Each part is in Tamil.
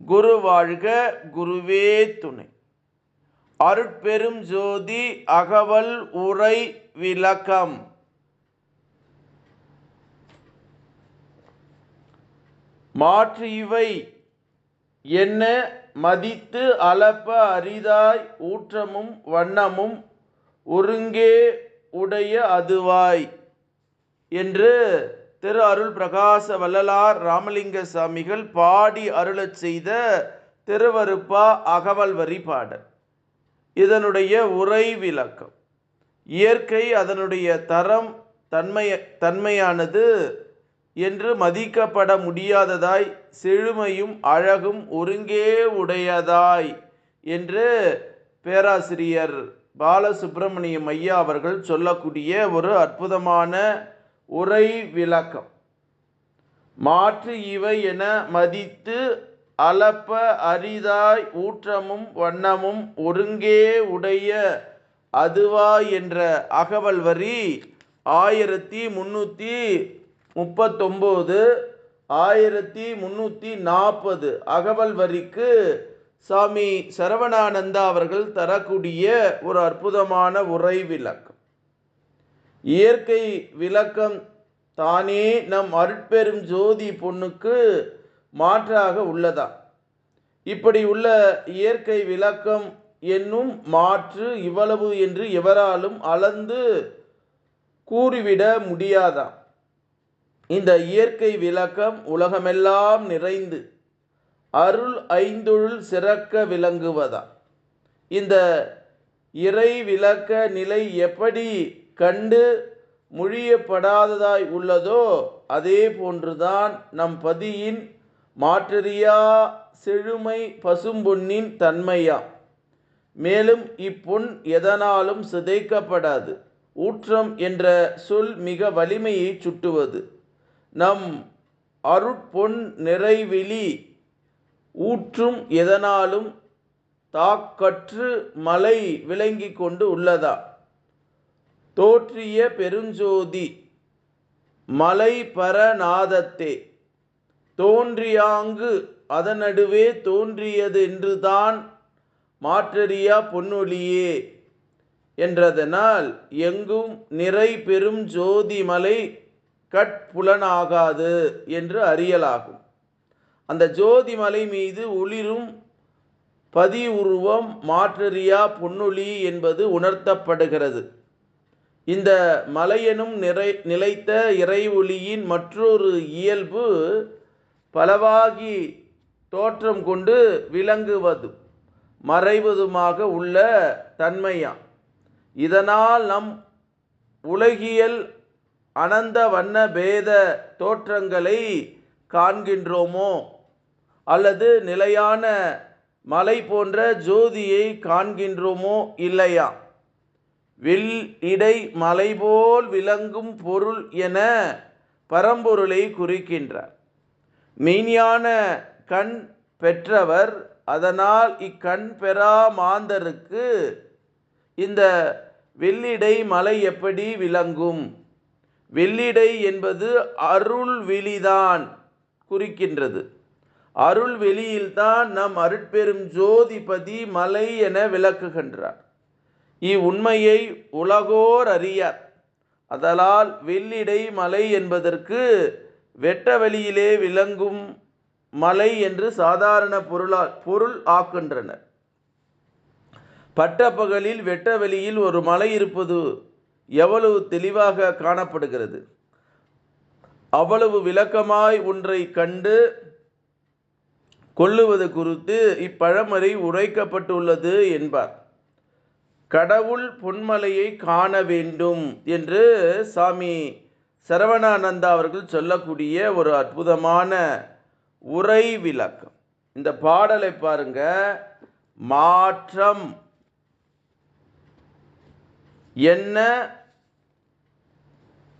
குரு வாழ்க குருவே துணை. அருட்பெரும் ஜோதி அகவல் உரை விளக்கம். மாற்று இவை என்ன? மதித்து அளப்ப அரிதாய் ஊற்றமும் வண்ணமும் ஒருங்கே உடைய அதுவாய் என்று திரு அருள் பிரகாச வள்ளலார் ராமலிங்க சாமிகள் பாடி அருளச் செய்த திருவருப்பா அகவல் வரி பாடல். இதனுடைய உரை விளக்கம். இயற்கை அதனுடைய தரம் தன்மை தன்மையானது என்று மதிக்கப்பட முடியாததாய் செழுமையும் அழகும் ஒருங்கே உடையதாய் என்று பேராசிரியர் பாலசுப்பிரமணியம் ஐயா அவர்கள் சொல்லக்கூடிய ஒரு அற்புதமான உரை விளக்கம். மாற்று இவை என மதித்து அளப்ப அரிதாய் ஊற்றமும் வண்ணமும் ஒருங்கே உடைய அதுவா என்ற அகவல் வரி ஆயிரத்தி முன்னூற்றி முப்பத்தொம்போது ஆயிரத்தி முன்னூற்றி நாற்பது அகவல் வரிக்கு சாமி சரவணானந்தா அவர்கள் தரக்கூடிய ஒரு அற்புதமான உரை விளக்கம். இயற்கை விளக்கம் தானே நம் அருட்பெரும் ஜோதி பொண்ணுக்கு மாற்றாக உள்ளதா? இப்படி உள்ள இயற்கை விளக்கம் என்னும் மாற்று இவ்வளவு என்று எவராலும் அளந்து கூறிவிட முடியாதாம் இந்த இயற்கை விளக்கம் உலகமெல்லாம் நிறைந்து அருள் ஐந்தொழில் சிறக்க விளங்குவதா? இந்த இறை விளக்க நிலை எப்படி கண்டு மொழியப்படாததாய் உள்ளதோ அதே போன்றுதான் நம் பதியின் மாற்றறியா செழுமை பசும்பொன்னின் தன்மையா? மேலும் இப்பொன் எதனாலும் சிதைக்கப்படாது. ஊற்றம் என்ற சொல் மிக வலிமையை சுட்டுவது. நம் அருட்பொன் நிறைவெளி ஊற்றும் எதனாலும் தாக்கற்று மலை விளங்கி கொண்டு உள்ளதா? தோற்றிய பெருஞ்சோதி மலை பரநாதத்தே தோன்றியாங்கு அதனடுவே தோன்றியது என்றுதான் மாற்றறியா பொன்னொழியே. என்றதனால் எங்கும் நிறை பெரும் ஜோதி மலை கட்புலனாகாது என்று அறியலாகும். அந்த ஜோதி மலை மீது ஒளிரும் பதி உருவம் மாற்றறியா பொன்னொழி என்பது உணர்த்தப்படுகிறது. இந்த மலையெனும் நிறை நிலைத்த இறை ஒளியின் மற்றொரு இயல்பு பலவாகி தோற்றம் கொண்டு விளங்குவது மறைவதுமாக உள்ள தன்மையாம். இதனால் நம் உலகியல் அனந்த வண்ண பேத தோற்றங்களை காண்கின்றோமோ? அல்லது நிலையான மலை போன்ற ஜோதியை காண்கின்றோமோ இல்லையா? வில் இடை மலை போல் விளங்கும் பொருள் என பரம்பொருளை குறிக்கின்றார். மெய்ஞான கண் பெற்றவர் அதனால் இக்கண் பெறா மாந்தருக்கு இந்த வெள்ளிடை மலை எப்படி விளங்கும்? வெள்ளிடை என்பது அருள் வெளிதான் குறிக்கின்றது. அருள் வெளியில்தான் நம் அருட்பெரும் ஜோதிபதி மலை என விளக்குகின்றார். இவ்வுண்மையை உலகோர் அறியார். அதலால் வெள்ளிடை மலை என்பதற்கு வெட்ட வெளியிலே விளங்கும் மலை என்று சாதாரண பொருளா பொருள் ஆக்கின்றனர் பட்டப்பகலில் வெட்ட வெளியில் ஒரு மலை இருப்பது எவ்வளவு தெளிவாக காணப்படுகிறது? அவ்வளவு விளக்கமாய் ஒன்றை கண்டு கொள்ளுவது குறித்து இப்பழமறை உரைக்கப்பட்டுள்ளது என்பார். கடவுள் பொன்மலையை காண வேண்டும் என்று சாமி சரவணானந்தா அவர்கள் சொல்லக்கூடிய ஒரு அற்புதமான உரை விளக்கம். இந்த பாடலை பாருங்க. மாற்றம். என்ன?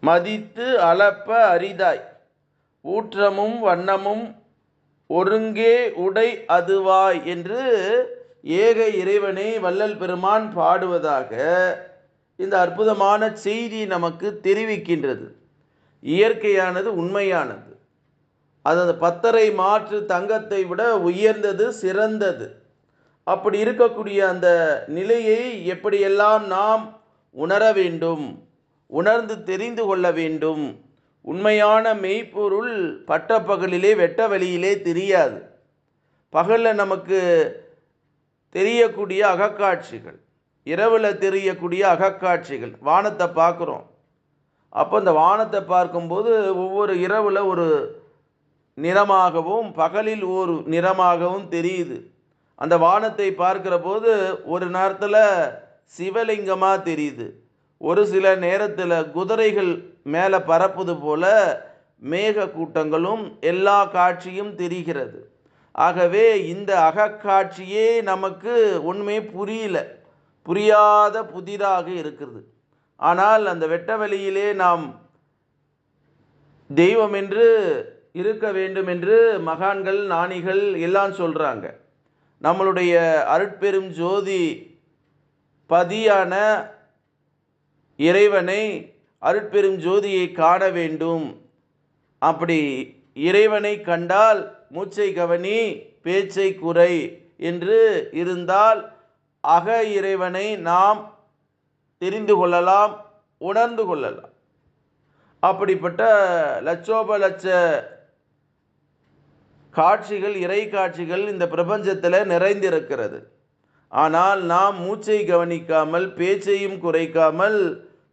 மதித்து அளப்ப அரிதாய். ஊற்றமும் வண்ணமும் ஒருங்கே உடை அதுவாய் என்று ஏக இறைவனை வள்ளல் பெருமான் பாடுவதாக இந்த அற்புதமான செய்தி நமக்கு தெரிவிக்கின்றது. இயற்கையானது உண்மையானது. அது அந்த பத்தரை மாற்று தங்கத்தை விட உயர்ந்தது சிறந்தது. அப்படி இருக்கக்கூடிய அந்த நிலையை எப்படியெல்லாம் நாம் உணர வேண்டும் உணர்ந்து தெரிந்து கொள்ள வேண்டும் உண்மையான மெய்ப்பொருள் பட்டப்பகலிலே வெட்ட வழியிலே தெரியாது. பகலில் நமக்கு தெரியக்கூடிய அகக்காட்சிகள். இரவில் தெரியக்கூடிய அகக்காட்சிகள். வானத்தை பார்க்குறோம். அப்போ இந்த வானத்தை பார்க்கும்போது ஒவ்வொரு இரவில் ஒரு நிறமாகவும் பகலில் ஒரு நிறமாகவும் தெரியுது. அந்த வானத்தை பார்க்குற போது ஒரு நேரத்தில் சிவலிங்கமாக தெரியுது. ஒரு சில நேரத்தில் குதிரைகள் மேலே பறப்பது போல மேக கூட்டங்களும் எல்லா காட்சியும் தெரிகிறது. ஆகவே இந்த அகக்காட்சியே நமக்கு உண்மை புரியல. புரியாத புதிராக இருக்கிறது. ஆனால் அந்த வெட்டவெளியிலே நாம் தெய்வம் என்று இருக்க வேண்டும் என்று மகான்கள் நாணிகள் எல்லாம் சொல்கிறாங்க நம்மளுடைய அருட்பெரும் ஜோதி பதியான இறைவனை அருட்பெரும் ஜோதியை காண வேண்டும். அப்படி இறைவனை கண்டால் மூச்சை கவனி பேச்சை குறை என்று இருந்தால் அக இறைவனை நாம் தெரிந்து கொள்ளலாம் உணர்ந்து கொள்ளலாம். அப்படிப்பட்ட லட்சோப லட்ச காட்சிகள் இறை காட்சிகள் இந்த பிரபஞ்சத்தில் நிறைந்திருக்கிறது. ஆனால் நாம் மூச்சை கவனிக்காமல் பேச்சையும் குறைக்காமல்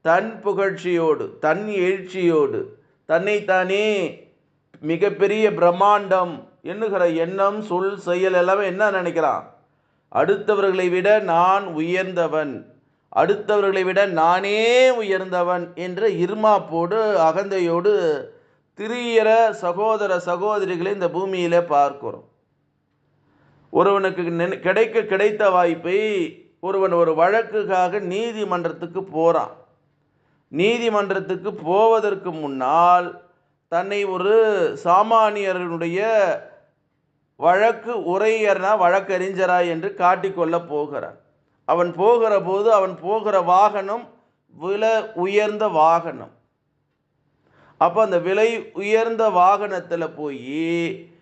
தன் புகழ்ச்சியோடு தன் எழுச்சியோடு தன்னைத்தானே மிகப்பெரிய பிரம்மாண்டம் எண்ணுகிற எண்ணம் சொல் செயல் எல்லாமே என்ன நினைக்கிறான்? அடுத்தவர்களை விட நான் உயர்ந்தவன். அடுத்தவர்களை விட நானே உயர்ந்தவன் என்ற இருமாப்போடு அகந்தையோடு திரியற சகோதர சகோதரிகளை இந்த பூமியில் பார்க்கிறோம். ஒருவனுக்கு கிடைக்க கிடைத்த வாய்ப்பை ஒருவன் ஒரு வழக்குக்காக நீதிமன்றத்துக்கு போகிறான் நீதிமன்றத்துக்கு போவதற்கு முன்னால் தன்னை ஒரு சாமானியர்களுடைய வழக்கு உரையர்னா வழக்கறிஞரா என்று காட்டிக்கொள்ள போகிறான் அவன் போகிற போது அவன் போகிற வாகனம் விலை உயர்ந்த வாகனம். அப்போ அந்த விலை உயர்ந்த வாகனத்தில் போய்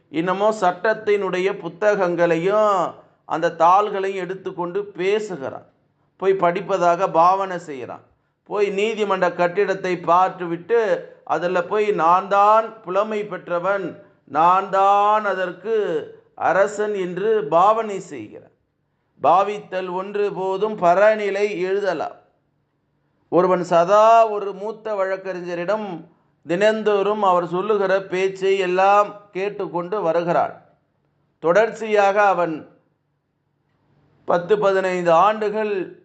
இன்னமும் சட்டத்தினுடைய புத்தகங்களையும் அந்த தாள்களையும் எடுத்துக்கொண்டு பேசுகிறான். போய் படிப்பதாக பாவனை செய்கிறான். போய் நீதிமன்ற கட்டிடத்தை பார்த்துவிட்டு அதில் போய் நான் தான் புலமை பெற்றவன் நான் தான் அதற்கு அரசன் என்று பாவனை செய்கிறான். பாவித்தல் ஒன்று போதும் பரநிலை எழுதலாம். ஒருவன் சதா ஒரு மூத்த வழக்கறிஞரிடம் தினந்தோறும் அவர் சொல்லுகிற பேச்சை எல்லாம் கேட்டுக்கொண்டு வருகிறான். தொடர்ச்சியாக அவன் பத்து பதினைந்து ஆண்டுகள்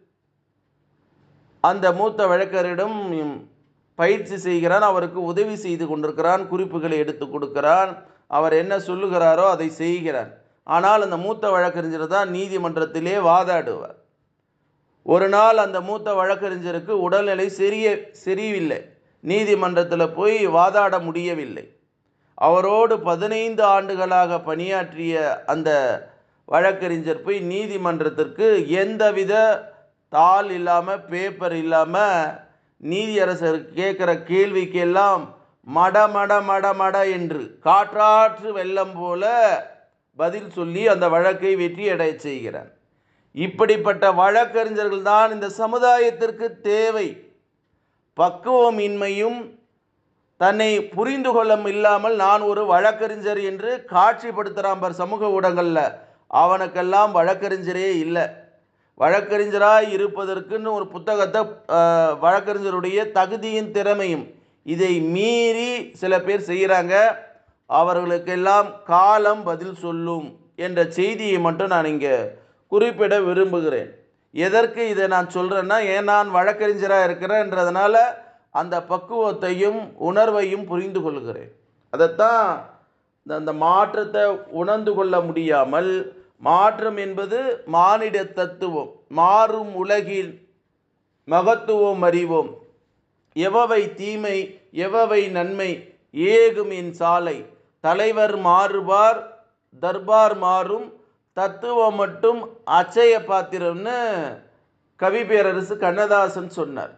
அந்த மூத்த வழக்கரிடம் பயிற்சி செய்கிறான். அவருக்கு உதவி செய்து கொண்டிருக்கிறான். குறிப்புகளை எடுத்து கொடுக்கிறான். அவர் என்ன சொல்லுகிறாரோ அதை செய்கிறார். ஆனால் அந்த மூத்த வழக்கறிஞர் தான் நீதிமன்றத்திலே வாதாடுவார். ஒரு நாள் அந்த மூத்த வழக்கறிஞருக்கு உடல்நிலை சரிய சரியில்லை நீதிமன்றத்தில் போய் வாதாட முடியவில்லை. அவரோடு பதினைந்து ஆண்டுகளாக பணியாற்றிய அந்த வழக்கறிஞர் போய் நீதிமன்றத்திற்கு எந்தவித தாள் இல்லாமல் பேப்பர் இல்லாமல் நீதியரசர் கேட்குற கேள்விக்கெல்லாம் மட மட மட மட என்று காற்றாற்று வெள்ளம் போல பதில் சொல்லி அந்த வழக்கை வெற்றி அடைய செய்கிறார் இப்படிப்பட்ட வழக்கறிஞர்கள் தான் இந்த சமுதாயத்திற்கு தேவை. பக்குவமின்மையும் தன்னை புரிந்து கொள்ள இல்லாமல் நான் ஒரு வழக்கறிஞர் என்று காட்சிப்படுத்துகிறான் பார் சமூக ஊடகங்களில். அவனுக்கெல்லாம் வழக்கறிஞரே இல்லை. வழக்கறிஞராய் இருப்பதற்குன்னு ஒரு புத்தகத்தை வழக்கறிஞருடைய தகுதியும் திறமையும் இதை மீறி சில பேர் செய்கிறாங்க. அவர்களுக்கெல்லாம் காலம் பதில் சொல்லும் என்ற செய்தியை மட்டும் நான் இங்கே குறிப்பிட விரும்புகிறேன். எதற்கு இதை நான் சொல்கிறேன்னா ஏன் நான் வழக்கறிஞராக இருக்கிறேன்றதுனால அந்த பக்குவத்தையும் உணர்வையும் புரிந்து கொள்கிறேன். அதைத்தான் இந்த- அந்த மாற்றத்தை உணர்ந்து கொள்ள முடியாமல் மாற்றம் என்பது மானிட தத்துவம் மாறும் உலகில் மகத்துவம் அறிவோம். எவவை தீமை எவவை நன்மை ஏகும் என் சாலை. தலைவர் மாறுபார் தர்பார் மாறும் தத்துவம் மட்டும் அச்சய பாத்திரம்னு கவி பேரரசு கண்ணதாசன் சொன்னார்.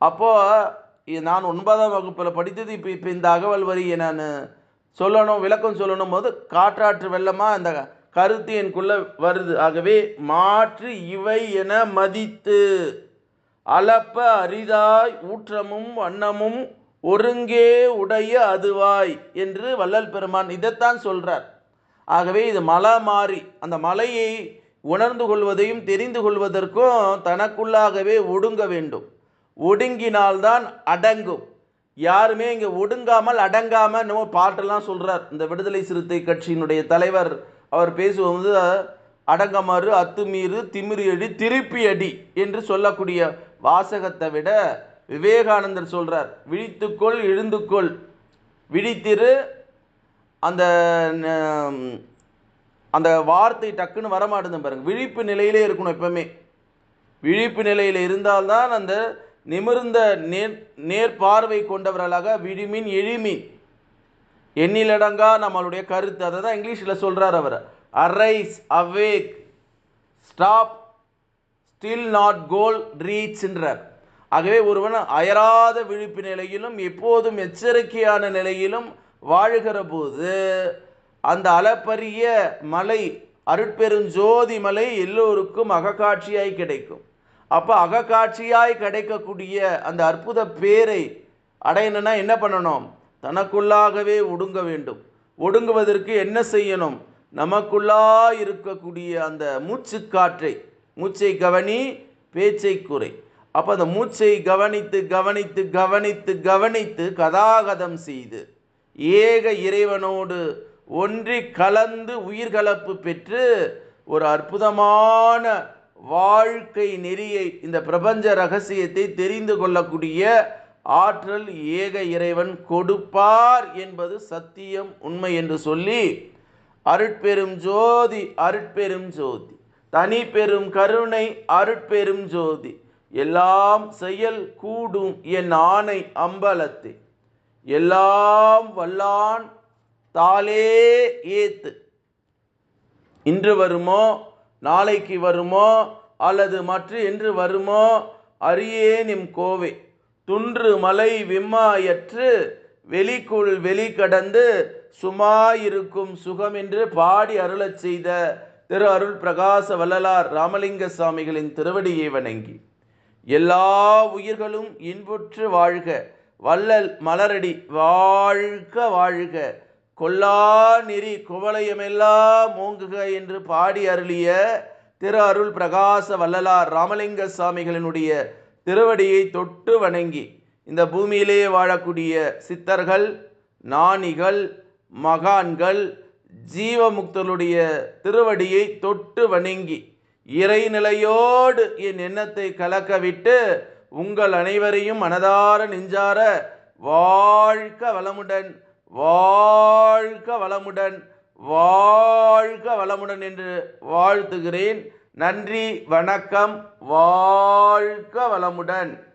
அப்போது நான் ஒன்பதாம் வகுப்பில் படித்தது இப்போ இப்போ இந்த அகவல் வரியை நான் சொல்லணும் விளக்கம் சொல்லணும் போது காற்றாற்று வெள்ளமாக அந்த கருத்து எனக்குள்ளே வருது. ஆகவே மாற்று இவை என மதித்து. அளப்ப அரிதாய் ஊற்றமும் வண்ணமும் ஒருங்கே உடைய அதுவாய் என்று வள்ளல் பெருமான் இதைத்தான் சொல்கிறார் ஆகவே இது மலை மாறி அந்த மலையை உணர்ந்து கொள்வதையும் தெரிந்து கொள்வதற்கும் தனக்குள்ளாகவே ஒடுங்க வேண்டும். ஒடுங்கினால்தான் அடங்கும். யாருமே இங்கே ஒடுங்காமல் அடங்காமல் நம்ம பாட்டெல்லாம் சொல்கிறார் இந்த விடுதலை சிறுத்தை கட்சியினுடைய தலைவர் அவர் பேசுவது அடங்கமாறு அத்துமீறு திமிரி அடி திருப்பி அடி என்று சொல்லக்கூடிய வாசகத்தை விட விவேகானந்தர் சொல்கிறார் விழித்துக்கொள் எழுந்துக்கொள். விழித்திரு அந்த அந்த வார்த்தை டக்குன்னு வரமாட்டேங்குது பாருங்கள் விழிப்பு நிலையிலே இருக்கணும் எப்பவுமே. விழிப்பு நிலையில் இருந்தால்தான் அந்த நிமிர்ந்த நேர் நேர்பார்வை கொண்டவர்களாக விழிமின் எழிமின். எண்ணிலடங்கா நம்மளுடைய கருத்து. அதை தான் இங்கிலீஷில் சொல்கிறார் அவர். Arise awake stop still not goal ரீச்ன்றார் ஆகவே ஒருவன் அயராத விழிப்பு நிலையிலும் எப்போதும் எச்சரிக்கையான நிலையிலும் வாழுகிற போது அந்த அளப்பரிய மலை அருட்பெருஞ்சோதி மலை எல்லோருக்கும் அகக்காட்சியாய் கிடைக்கும். அப்போ அகக்காட்சியாய் கிடைக்கக்கூடிய அந்த அற்புத பேரை அடையணும்னா என்ன பண்ணணும்? தனக்குள்ளாகவே ஒடுங்க வேண்டும். ஒடுங்குவதற்கு என்ன செய்யணும்? நமக்குள்ளா இருக்கக்கூடிய அந்த மூச்சுக்காற்றை மூச்சை கவனி பேச்சை குறை. அப்போ அந்த மூச்சை கவனித்து கவனித்து கவனித்து கவனித்து கதாகதம் செய்து ஏக இறைவனோடு ஒன்றி கலந்து உயிர்கலப்பு பெற்று ஒரு அற்புதமான வாழ்க்கை நெறியை இந்த பிரபஞ்ச ரகசியத்தை தெரிந்து கொள்ளக்கூடிய ஆற்றல் ஏக இறைவன் கொடுப்பார் என்பது சத்தியம் உண்மை என்று சொல்லி அருட்பெரும் ஜோதி அருட்பெரும் ஜோதி. தனி பெரும் கருணை அருட்பெரும் ஜோதி எல்லாம் செயல் கூடும் என் ஆணை அம்பலத்தை. எல்லாம் வல்லான் தாளே ஏத்து. இன்று வருமோ நாளைக்கு வருமோ அல்லது மற்ற என்று வருமோ அரியேனிம் கோவை. துன்று மலை விம்மாயற்று வெளிக்குள் வெளி கடந்து சுமாயிருக்கும் சுகம் என்று பாடி அருளச் செய்த திரு அருள் பிரகாச வள்ளலார் ராமலிங்க சுவாமிகளின் திருவடியை வணங்கி எல்லா உயிர்களும் இன்புற்று வாழ்க வள்ளல் மலரடி வாழ்க வாழ்க கொல்லா நெறி குவளையமெல்லாம் மூங்குக என்று பாடி அருளிய திரு அருள் பிரகாச வள்ளலார் ராமலிங்க சுவாமிகளினுடைய திருவடியை தொட்டு வணங்கி இந்த பூமியிலே வாழக்கூடிய சித்தர்கள் நாணிகள் மகான்கள் ஜீவமுக்தருடைய திருவடியை தொட்டு வணங்கி இறைநிலையோடு என் எண்ணத்தை கலக்கவிட்டு உங்கள் அனைவரையும் மனதார நெஞ்சார வாழ்க வளமுடன் வாழ்க வளமுடன் வாழ்க வளமுடன் என்று வாழ்த்துகிறேன். நன்றி வணக்கம் வாழ்க வளமுடன்.